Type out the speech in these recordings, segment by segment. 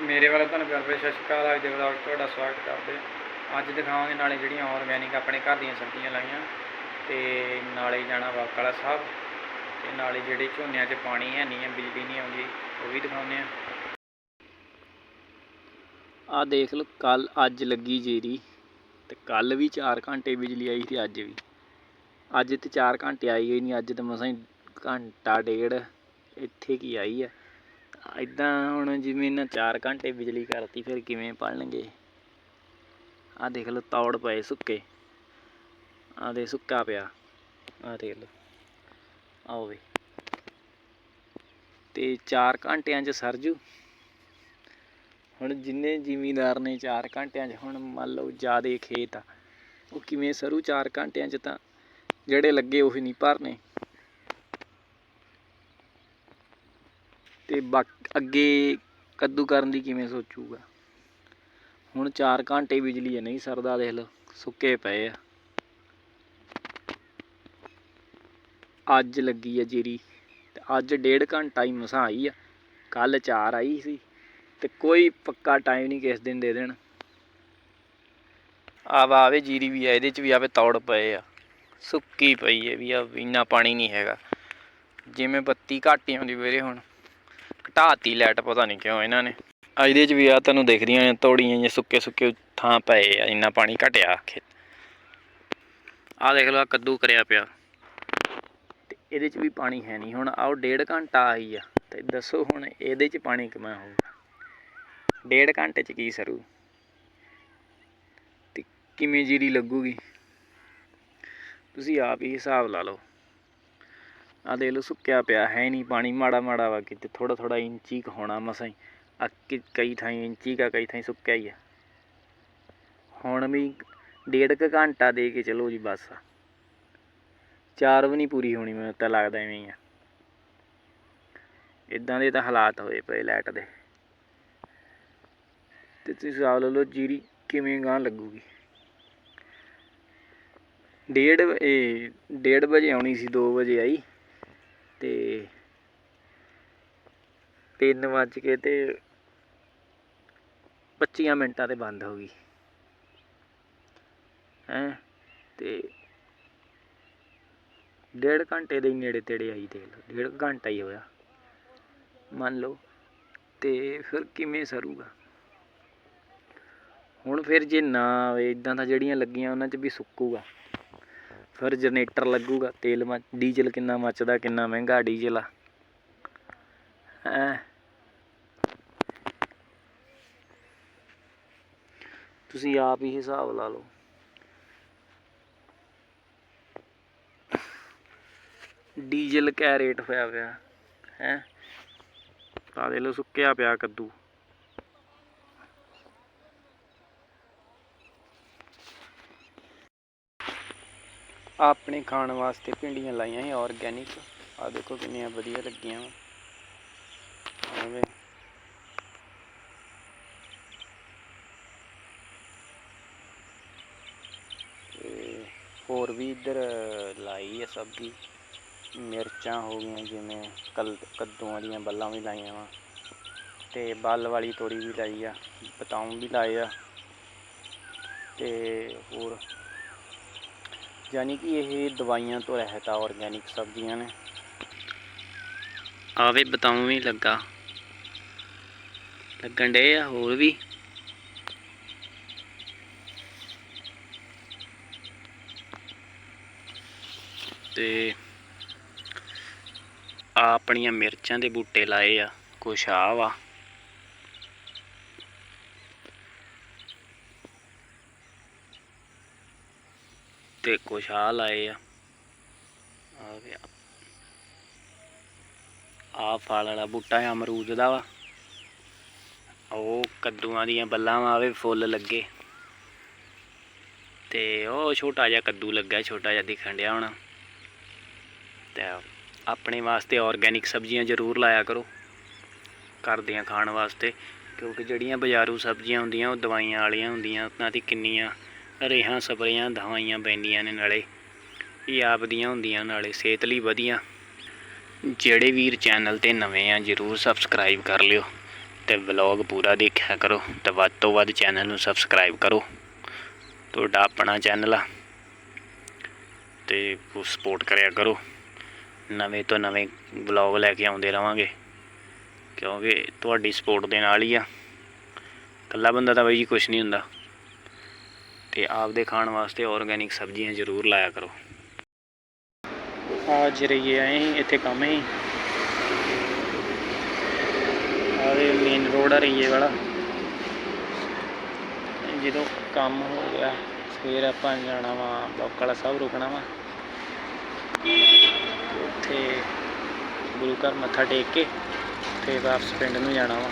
ਮੇਰੇ ਵੱਲੋਂ ਤੁਹਾਨੂੰ ਪਿਆਰ ਭਰੀ ਸਤਿ ਸ਼੍ਰੀ ਅਕਾਲ, ਅੱਜ ਦੇ ਵਲੌਗ ਤੁਹਾਡਾ ਸਵਾਗਤ ਕਰਦੇ ਅੱਜ ਦਿਖਾਵਾਂਗੇ ਨਾਲੇ ਜਿਹੜੀਆਂ ਆਰਗੈਨਿਕ ਆਪਣੇ ਘਰ ਦੀਆਂ ਸਬਜ਼ੀਆਂ ਲਾਈਆਂ ਤੇ ਨਾਲੇ ਜਾਣਾ ਵਾਕਾਲਾ ਸਾਹਿਬ ਤੇ ਨਾਲੇ ਜਿਹੜੇ ਝੋਨਿਆਂ 'ਚ ਪਾਣੀ ਹੈ ਨਹੀਂ ਹੈ, ਬਿਜਲੀ ਨਹੀਂ ਆਉਂਦੀ, ਉਹ ਵੀ ਦਿਖਾਉਂਦੇ ਆ ਆ ਦੇਖ ਲਓ ਕੱਲ ਅੱਜ ਲੱਗੀ ਜੀਰੀ ਤੇ ਕੱਲ ਵੀ 4 ਘੰਟੇ ਬਿਜਲੀ ਆਈ ਤੇ ਅੱਜ ਵੀ। ਅੱਜ ਤੇ 4 ਘੰਟੇ ਆਈ ਹੋਈ ਨਹੀਂ, ਅੱਜ ਤਾਂ ਮਸਾਂ ਹੀ ਘੰਟਾ ਡੇਢ ਇੱਥੇ ਕੀ ਆਈ ਹੈ। ਇਦਾਂ ਹੁਣ ਜਿਵੇਂ ਨਾ 4 ਘੰਟੇ ਬਿਜਲੀ ਕਰਤੀ, ਫਿਰ ਕਿਵੇਂ ਪੜਨਗੇ ਆ ਦੇਖ ਲਓ, ਤੌੜ ਪਏ ਸੁੱਕੇ। ਆ ਦੇ ਸੁੱਕਾ ਪਿਆ। ਆ ਦੇਖ ਲਓ। ਆਓ ਵੇ। ਤੇ 4 ਘੰਟਿਆਂ 'ਚ ਸਰਜੂ ਹੁਣ ਜਿੰਨੇ ਜ਼ਿਮੀਂਦਾਰ ਨੇ 4 ਘੰਟਿਆਂ 'ਚ, ਹੁਣ ਮੰਨ ਲਓ ਜਿਆਦੇ ਖੇਤ ਆ, ਉਹ ਕਿਵੇਂ ਸਰੂ 4 ਘੰਟਿਆਂ 'ਚ ਤਾਂ ਜਿਹੜੇ ਲੱਗੇ ਉਹੀ ਨਹੀਂ ਭਰਨੇ। ਤੇ ਬਾਕ, ਅੱਗੇ ਕੱਦੂ ਕਰਨ ਦੀ ਕਿਵੇਂ ਸੋਚੂਗਾ? ਹੁਣ 4 ਘੰਟੇ ਬਿਜਲੀ ਹੈ ਨਹੀਂ ਸਰਦਾ ਦੇਖ ਲਓ, ਸੁੱਕੇ ਪਏ ਆ। ਅੱਜ ਲੱਗੀ ਆ ਜੀਰੀ, ਤੇ ਅੱਜ ਡੇਢ ਘੰਟਾ ਹੀ ਮਸਾਂ ਆਈ ਆ, ਕੱਲ 4 ਆਈ ਸੀ, ਤੇ ਕੋਈ ਪੱਕਾ ਟਾਈਮ ਨਹੀਂ ਕਿਸ ਦਿਨ ਦੇ ਦੇਣ। ਆਵਾ ਆਵੇ ਜੀਰੀ ਵੀ ਆ, ਇਹਦੇ ਚ ਵੀ ਆਵੇ ਤੌੜ ਪਏ ਆ, ਸੁੱਕੀ ਪਈ ਹੈ ਵੀ ਆ, ਇੰਨਾ ਪਾਣੀ ਨਹੀਂ ਹੈਗਾ। ਜਿਵੇਂ ਬੱਤੀ ਘੱਟ ਹੀ ਆਉਂਦੀ ਵੀਰੇ ਹੁਣ। ਘਟਾਤੀ ਲਾਈਟ ਪਤਾ ਨਹੀਂ ਕਿਉਂ ਇਹਨਾਂ ਨੇ। ਆ ਇਹਦੇ ਚ ਵੀ ਆ ਤੁਹਾਨੂੰ ਦਿਖਦੀਆਂ ਨੇ, ਤੋੜੀਆਂ ਜਾਂ ਸੁੱਕੇ ਸੁੱਕੇ ਥਾਂ ਪਏ ਆ, ਇੰਨਾ ਪਾਣੀ ਘਟਿਆ ਖੇਤ ਆ ਦੇਖ ਲਓ, ਆਹ ਕੱਦੂ ਕਰਿਆ ਪਿਆ। ਤੇ ਇਹਦੇ ਚ ਵੀ ਪਾਣੀ ਹੈ ਨਹੀਂ ਹੁਣ ਆਓ ਡੇਢ ਘੰਟਾ ਆਈ ਆ। ਤੇ ਦੱਸੋ ਹੁਣ ਇਹਦੇ ਚ ਪਾਣੀ ਕਿਵੇਂ ਹੋਊਗਾ? ਡੇਢ ਘੰਟੇ ਚ ਕੀ ਸਰੂ? ਤੇ ਕਿਵੇਂ ਜੀਰੀ ਲੱਗੂਗੀ? ਤੁਸੀਂ ਆਪ ਹੀ ਹਿਸਾਬ ਲਾ ਲਓ। ਆ ਦੇਖ ਲਓ ਸੁੱਕਿਆ ਪਿਆ, ਹੈ ਨਹੀਂ ਪਾਣੀ, ਮਾੜਾ ਮਾੜਾ ਵਾ ਕਿਤੇ ਥੋੜਾ ਥੋੜਾ ਇੰਚੀ ਕੁ ਹੋਣਾ ਮਸਾਂ ਹੀ। ਆ ਕਈ ਥਾਈਂ ਇੰਚੀ ਕਾ, ਕਈ ਥਾਈਂ ਸੁੱਕਿਆ ਹੀ ਆ। ਹੁਣ ਵੀ ਡੇਢ ਕੁ ਘੰਟਾ ਦੇ ਕੇ ਚਲੋ ਜੀ ਬਸ। ਚਾਰ ਵੀ ਨਹੀਂ ਪੂਰੀ ਹੋਣੀ, ਮੈਨੂੰ ਤਾਂ ਲੱਗਦਾ ਐਵੇਂ ਹੀ ਆ। ਇਦਾਂ ਦੇ ਤਾਂ ਹਾਲਾਤ ਹੋਏ ਪਏ ਲਾਈਟ ਦੇ। ਤੇ ਤੁਸੀਂ ਹਿਸਾਬ ਲਾ ਲਓ ਜੀਰੀ ਕਿਵੇਂ ਗਾਂ ਲੱਗੂਗੀ। ਡੇਢ ਇਹ ਡੇਢ ਵਜੇ ਆਉਣੀ ਸੀ 2 ਵਜੇ ਆਈ। ਤੇ 3 ਵੱਜ ਕੇ ਤੇ 25 ਮਿੰਟਾਂ ਤੇ ਬੰਦ ਹੋ ਗਈ। ਹੈ? ਤੇ ਡੇਢ ਘੰਟੇ ਦੇ ਨੇੜੇ ਤੇੜੇ ਆਈ ਦੇਖ ਲਓ ਡੇਢ ਘੰਟਾ ਹੀ ਹੋਇਆ। ਮੰਨ ਲਓ, ਤੇ ਫਿਰ ਕਿਵੇਂ ਸਰੂਗਾ? ਹੁਣ ਫਿਰ ਜੇ ਨਾ ਆਵੇ ਇਦਾਂ ਤਾਂ ਜਿਹੜੀਆਂ ਲੱਗੀਆਂ ਉਹਨਾਂ 'ਚ ਵੀ ਸੁੱਕੂਗਾ। ਫਿਰ ਜਨਰੇਟਰ ਲੱਗੂਗਾ, ਤੇਲ ਮ ਡੀਜ਼ਲ ਕਿੰਨਾ ਮੱਚਦਾ, ਕਿੰਨਾ ਮਹਿੰਗਾ ਡੀਜ਼ਲ ਆ। ਹੈਂ। ਤੁਸੀਂ ਆਪ ਹੀ ਹਿਸਾਬ ਲਾ ਲਓ। ਡੀਜ਼ਲ ਕੈ ਰੇਟ ਹੋਇਆ ਪਿਆ, ਹੈ। ਤਾਂ ਦੇ ਲਓ ਸੁੱਕਿਆ ਪਿਆ ਕੱਦੂ। ਆਪਣੇ ਖਾਣ ਵਾਸਤੇ ਭਿੰਡੀਆਂ ਲਾਈਆਂ ਸੀ ਆਰਗੈਨਿਕ ਆ ਦੇਖੋ ਕਿੰਨੀਆਂ ਵਧੀਆ ਲੱਗੀਆਂ ਵਾ। ਹੋਰ ਵੀ ਇੱਧਰ ਲਾਈ ਹੈ ਸਬਜ਼ੀ। ਮਿਰਚਾਂ ਹੋ ਗਈਆਂ, ਜਿਵੇਂ ਕਲ ਕੱਦੂਆਂ ਦੀਆਂ ਬੱਲਾਂ ਵੀ ਲਾਈਆਂ ਵਾ। ਤੇ ਬੱਲ ਵਾਲੀ ਤੋਰੀ ਵੀ ਲਾਈ ਆ, ਬਤਾਉਂ ਵੀ ਲਾਏ ਆ। ਤੇ ਹੋਰ ਯਾਨੀ ਕਿ ਇਹ ਦਵਾਈਆਂ ਤੋਂ ਰਹਿਤ ਆ ਆਰਗੈਨਿਕ ਸਬਜ਼ੀਆਂ ਨੇ। ਆਵੇ ਬਤਾਉਂ ਵੀ ਲੱਗਾ। ਲੱਗਣ ਡੇ ਆ ਹੋਰ ਵੀ। ਤੇ ਆ ਆਪਣੀਆਂ ਮਿਰਚਾਂ ਦੇ ਬੂਟੇ ਲਾਏ ਆ, ਕੁਛ ਆ ਵਾ। ਤੇ ਕੁਛ ਆ ਲਾਏ ਆ। ਆ ਗਿਆ। ਆ ਫਲ ਵਾਲਾ ਬੂਟਾ ਹੈ ਅਮਰੂਦ ਦਾ ਵਾ। ਉਹ ਕੱਦੂਆਂ ਦੀਆਂ ਬੱਲਾਂ ਵਾ ਆਵੇ ਫੁੱਲ ਲੱਗੇ। ਤੇ ਉਹ ਛੋਟਾ ਜਿਹਾ ਕੱਦੂ ਲੱਗਾ, ਛੋਟਾ ਜਿਹਾ ਦਿਖਣ ਡਿਆ ਹੁਣ। ਤੇ ਆਪਣੇ ਵਾਸਤੇ ਆਰਗੈਨਿਕ ਸਬਜ਼ੀਆਂ ਜ਼ਰੂਰ ਲਾਇਆ ਕਰੋ। ਘਰ ਦੀਆਂ ਖਾਣ ਵਾਸਤੇ, ਕਿਉਂਕਿ ਜਿਹੜੀਆਂ ਬਾਜ਼ਾਰੂ ਸਬਜ਼ੀਆਂ ਹੁੰਦੀਆਂ, ਉਹ ਦਵਾਈਆਂ ਵਾਲੀਆਂ ਹੁੰਦੀਆਂ, ਉਹਨਾਂ ਦੀ ਕਿੰਨੀਆਂ ਰੇਹਾਂ, ਸਪਰੇਆਂ, ਦਵਾਈਆਂ ਪੈਂਦੀਆਂ ਨੇ ਨਾਲੇ। ਇਹ ਆਪ ਦੀਆਂ ਹੁੰਦੀਆਂ ਨਾਲੇ, ਸਿਹਤ ਲਈ ਵਧੀਆ। ਜਿਹੜੇ ਵੀਰ ਚੈਨਲ ਤੇ ਨਵੇਂ ਆ, ਜਰੂਰ ਸਬਸਕ੍ਰਾਈਬ ਕਰ ਲਿਓ ਤੇ ਵਲੌਗ ਪੂਰਾ ਦੇਖਿਆ ਕਰੋ ਤੇ ਵੱਧ ਤੋਂ ਵੱਧ ਚੈਨਲ ਨੂੰ ਸਬਸਕ੍ਰਾਈਬ ਕਰੋ। ਤੁਹਾਡਾ ਆਪਣਾ ਚੈਨਲ ਆ ਤੇ ਸਪੋਰਟ ਕਰਿਆ ਕਰੋ। ਨਵੇਂ ਤੋਂ ਨਵੇਂ ਵਲੌਗ ਲੈ ਕੇ ਆਉਂਦੇ ਰਵਾਂਗੇ, ਕਿਉਂਕਿ ਤੁਹਾਡੀ ਸਪੋਰਟ ਦੇ ਨਾਲ ਹੀ ਆ। ਇਕੱਲਾ ਬੰਦਾ ਤਾਂ ਬਾਈ ਜੀ ਕੁਝ ਨਹੀਂ ਹੁੰਦਾ। ਤੇ ਆਪਦੇ ਖਾਣ ਵਾਸਤੇ ਆਰਗੈਨਿਕ ਸਬਜ਼ੀਆਂ ਜ਼ਰੂਰ ਲਾਇਆ ਕਰੋ। ਆ ਜਰੀਏ ਆਏ ਇੱਥੇ ਕੰਮ ਹੀ ਆਵੇ ਮੇਨ ਰੋਡ ਆ ਰਹੀਏ ਵਾਲਾ। ਜਦੋਂ ਕੰਮ ਹੋ ਗਿਆ, ਫਿਰ ਆਪਾਂ ਜਾਣਾ ਵਾ ਬੌਕਲਾ ਸਾਹਿਬ ਰੁਕਣਾ ਵਾ। ਉੱਥੇ ਗੁਰੂ ਘਰ ਮੱਥਾ ਟੇਕ ਕੇ, ਤੇ ਵਾਪਸ ਪਿੰਡ ਨੂੰ ਜਾਣਾ ਵਾ।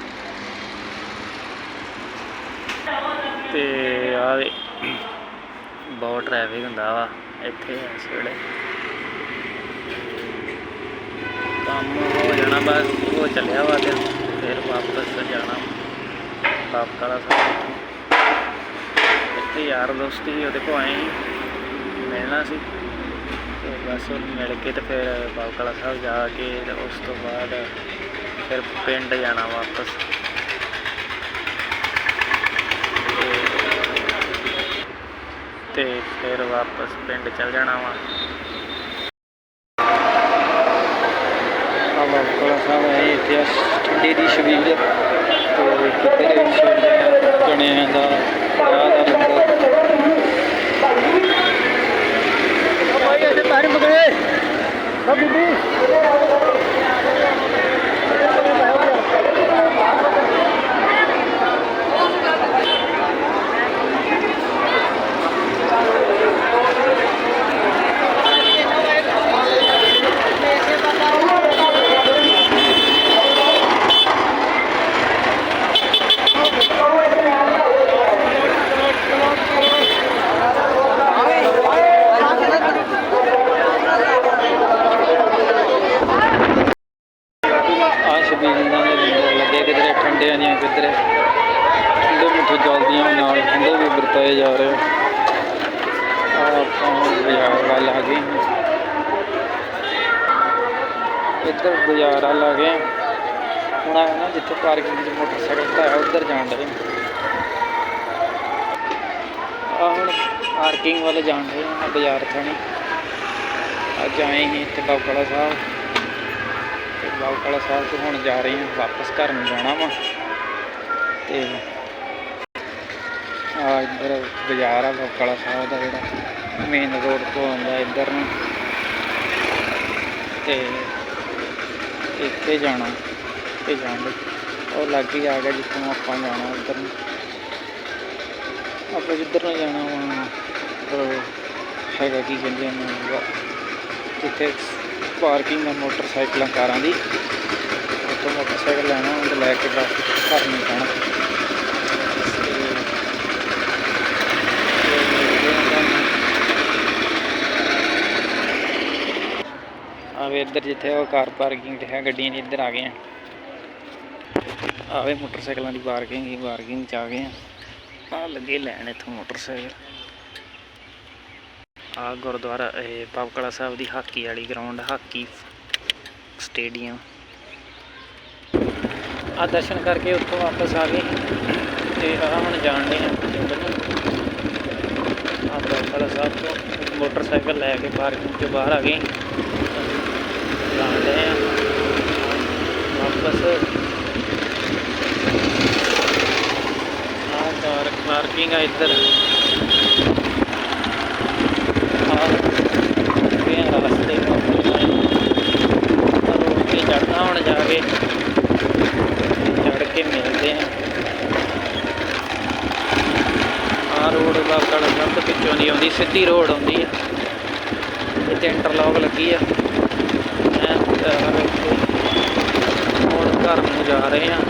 ਤੇ ਆ ਬਹੁਤ ਟ੍ਰੈਫਿਕ ਹੁੰਦਾ ਵਾ ਇੱਥੇ ਇਸ ਵੇਲੇ। ਕੰਮ ਹੋ ਜਾਣਾ ਬਸ, ਉਹ ਚੱਲਿਆ ਵਾ ਤੇ ਫਿਰ ਵਾਪਸ ਜਾਣਾ। ਬਾਪ ਕਾਲਾ ਸਾਹਿਬ ਇੱਥੇ ਯਾਰ ਦੋਸਤੀ ਉਹਦੇ ਕੋ ਆਏ ਸੀ, ਮਿਲਣਾ ਸੀ। ਤੇ ਬਸ ਉਹਨੂੰ ਮਿਲ ਕੇ ਤੇ ਫਿਰ ਬਾਪ ਕਾਲਾ ਸਾਹਿਬ ਜਾ ਕੇ ਉਸ ਤੋਂ ਬਾਅਦ ਫਿਰ ਪਿੰਡ ਜਾਣਾ ਵਾਪਸ। ਤੇ ਫਿਰ ਵਾਪਸ ਪਿੰਡ ਚਲ ਜਾਣਾ ਵਾ। ਆ ਬਾਬਾ ਸਾਹਿਬ ਹੈ ਆ ਠੰਡੇ ਦੀ ਛਬੀਲ ਤੇ ਕਿਤੇ ਛੋਲੇ ਚਣਿਆਂ ਦਾ ਕੜਾਹ ਦਾ ਲੰਗਰ ਭਾਈ ਇਹਦੇ ਪਾਣੀ ਮਗਰੇ ਸਭ ਬੀਬੀ ਆ ਛਬੀਲਾਂ ਦੇ ਲੰਗਰ ਲੱਗੇ ਕਿਧਰੇ ਠੰਡਿਆਂ ਕਿਧਰੇ ਠੰਡੇ ਮਿੱਠੇ ਜਲਦੀਆਂ ਨਾਲ ਠੰਡੇ ਵੀ ਵਰਤਾਏ ਜਾ ਰਹੇ ਆ। ਆਪਾਂ ਬਾਜ਼ਾਰ ਵੱਲ ਆ ਗਏ ਇੱਧਰ ਬਾਜ਼ਾਰ ਵੱਲ ਆ ਗਏ ਹੁਣ ਆ ਨਾ ਜਿੱਥੇ ਪਾਰਕਿੰਗ 'ਚ ਮੋਟਰਸਾਈਕਲ ਖੜਾਇਆ ਉੱਧਰ ਜਾਣ ਦੇ ਆ ਹੁਣ ਪਾਰਕਿੰਗ ਵੱਲ ਜਾਣ ਦੇ ਹਾਂ ਬਾਜ਼ਾਰ ਥਾਣੀ। ਅੱਜ ਆਏ ਸੀ ਇੱਥੇ ਬਾਬਾ ਸਾਹਿਬ। ਤੇ ਬਾਬਾ ਸਾਹਿਬ ਤੋਂ ਹੁਣ ਜਾ ਰਹੇ ਹਾਂ, ਵਾਪਸ ਘਰ ਨੂੰ ਜਾਣਾ ਵਾ। ਤੇ ਆ ਇੱਧਰ ਬਾਜ਼ਾਰ ਆ ਬਾਬਾ ਸਾਹਿਬ ਦਾ ਜਿਹੜਾ ਮੇਨ ਰੋਡ ਤੋਂ ਆਉਂਦਾ ਇੱਧਰ ਨੂੰ। ਤੇ ਇੱਥੇ ਜਾਣਾ ਤੇ ਜਾਣ ਉਹ ਲੱਗ ਹੀ ਆ ਗਿਆ ਜਿੱਥੋਂ ਆਪਾਂ ਜਾਣਾ ਉੱਧਰ ਨੂੰ। ਆਪਾਂ ਜਿੱਧਰ ਨੂੰ ਜਾਣਾ ਵਾ ਹੈਗਾ ਕੀ ਕਹਿੰਦੇ ਨੇ ਜਿੱਥੇ ਪਾਰਕਿੰਗ ਹੈ ਮੋਟਰਸਾਈਕਲਾਂ, ਕਾਰਾਂ ਦੀ। ਉੱਥੋਂ ਮੋਟਰਸਾਈਕਲ ਲੈਣਾ ਉਹ ਲੈ ਕੇ ਬਸ ਘਰ ਨੂੰ ਜਾਣਾ। ਆਵੇ ਇੱਧਰ ਜਿੱਥੇ ਉਹ ਕਾਰ ਪਾਰਕਿੰਗ ਤੇ ਹੈ, ਗੱਡੀਆਂ ਦੀ ਇੱਧਰ ਆ ਗਏ ਆ। ਆਵੇ ਮੋਟਰਸਾਈਕਲਾਂ ਦੀ ਪਾਰਕਿੰਗ ਹੀ ਪਾਰਕਿੰਗ ਚ ਆ ਗਏ ਆ। ਆ ਲੱਗੇ ਲੈਣ ਇੱਥੋਂ ਮੋਟਰਸਾਈਕਲ। ਆ ਗੁਰਦੁਆਰਾ, ਇਹ ਪਾਵਕਲਾ ਸਾਹਿਬ ਦੀ ਹਾਕੀ ਵਾਲੀ ਗਰਾਊਂਡ ਹਾਕੀ ਸਟੇਡੀਅਮ। ਆ ਦਰਸ਼ਨ ਕਰਕੇ ਉੱਥੋਂ ਵਾਪਸ ਆ ਗਏ। ਤੇ ਆ ਹੁਣ ਜਾਣ ਦੇ ਆ ਪਿੰਡ ਨੂੰ। ਆ ਸਾਹਿਬ ਤੋਂ ਮੋਟਰਸਾਈਕਲ ਲੈ ਕੇ ਪਾਰਕਿੰਗ ਤੋਂ ਬਾਹਰ ਆ ਗਏ। ਜਾਣ ਆ। ਵਾਪਸ। ਆ ਕਾਰ ਪਾਰਕਿੰਗ ਆ ਇੱਧਰ। ਆ ਗਏ ਰੋਡ ਤੇ ਚੜਨਾ ਹੁਣ ਜਾ ਕੇ। ਚੜ ਕੇ ਮਿਲਦੇ ਆ। ਰੋਡ ਦਾ ਕੜਾ ਪਿੱਛੋਂ ਦੀ ਆਉਂਦੀ, ਸਿੱਧੀ ਰੋਡ ਆਉਂਦੀ ਆ। ਇੱਥੇ ਇੰਟਰਲੌਕ ਲੱਗੀ ਆ। ਐਂ ਵੇਖੋ ਹੁਣ ਘਰ ਨੂੰ ਜਾ ਰਹੇ ਹਾਂ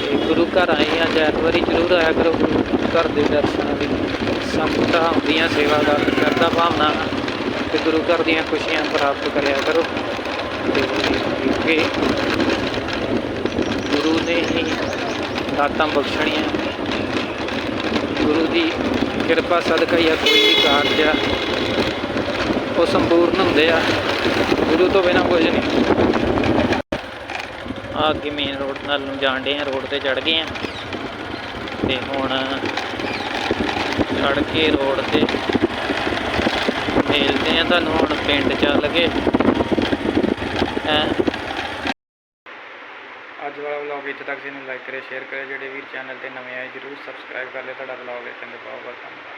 ਤੇ ਗੁਰੂ ਘਰ ਆਏ ਆ ਜੈਤ ਵਾਰੀ ਜ਼ਰੂਰ ਆਇਆ ਕਰੋ ਗੁਰੂ ਘਰ ਦੇ ਦਰਸ਼ਨਾਂ ਦੀ ਸੰਗਤਾਂ ਹੁੰਦੀਆਂ ਸੇਵਾ ਦਾ ਕਰਦਾ ਭਾਵਨਾ ਤੇ ਗੁਰੂ ਘਰ ਦੀਆਂ ਖੁਸ਼ੀਆਂ ਪ੍ਰਾਪਤ ਕਰਿਆ ਕਰੋ ਤੇ ਅੱਗੇ ਗੁਰੂ ਨੇ ਹੀ ਦਾਤਾਂ ਬਖਸ਼ਣੀਆਂ ਗੁਰੂ ਦੀ ਕਿਰਪਾ ਸਦਕਾ ਹੀ ਆ ਕੋਈ ਵੀ ਕਾਰਜ ਆ ਉਹ ਸੰਪੂਰਨ ਹੁੰਦੇ ਆ ਗੁਰੂ ਤੋਂ ਬਿਨਾਂ ਕੁਝ ਨਹੀਂ। ਆ ਅੱਗੇ ਮੇਨ ਰੋਡ ਨਾਲ ਨੂੰ ਜਾਣ ਡੇ ਆ ਰੋਡ ਤੇ ਚੜ ਗਏ ਆ। ਤੇ ਹੁਣ ਚੜ ਕੇ ਰੋਡ ਤੇ। ਮਿਲਦੇ ਆ ਤੁਹਾਨੂੰ ਹੁਣ ਪਿੰਡ ਚੱਲ ਕੇ। ਹੈਂ? ਅੱਜ ਵਾਲਾ ਵਲੌਗ ਇੱਥੇ ਤੱਕ। ਜਿਹਨੂੰ ਲਾਈਕ ਕਰੇ ਸ਼ੇਅਰ ਕਰੇ ਜਿਹੜੇ ਵੀਰ ਚੈਨਲ ਤੇ ਨਵੇਂ ਆਏ, ਜਰੂਰ ਸਬਸਕ੍ਰਾਈਬ ਕਰ ਲਿਓ। ਤੁਹਾਡਾ ਵਲੌਗ ਦੇਖਣ ਦੇ ਬਹੁਤ ਬਹੁਤ ਧੰਨਵਾਦ।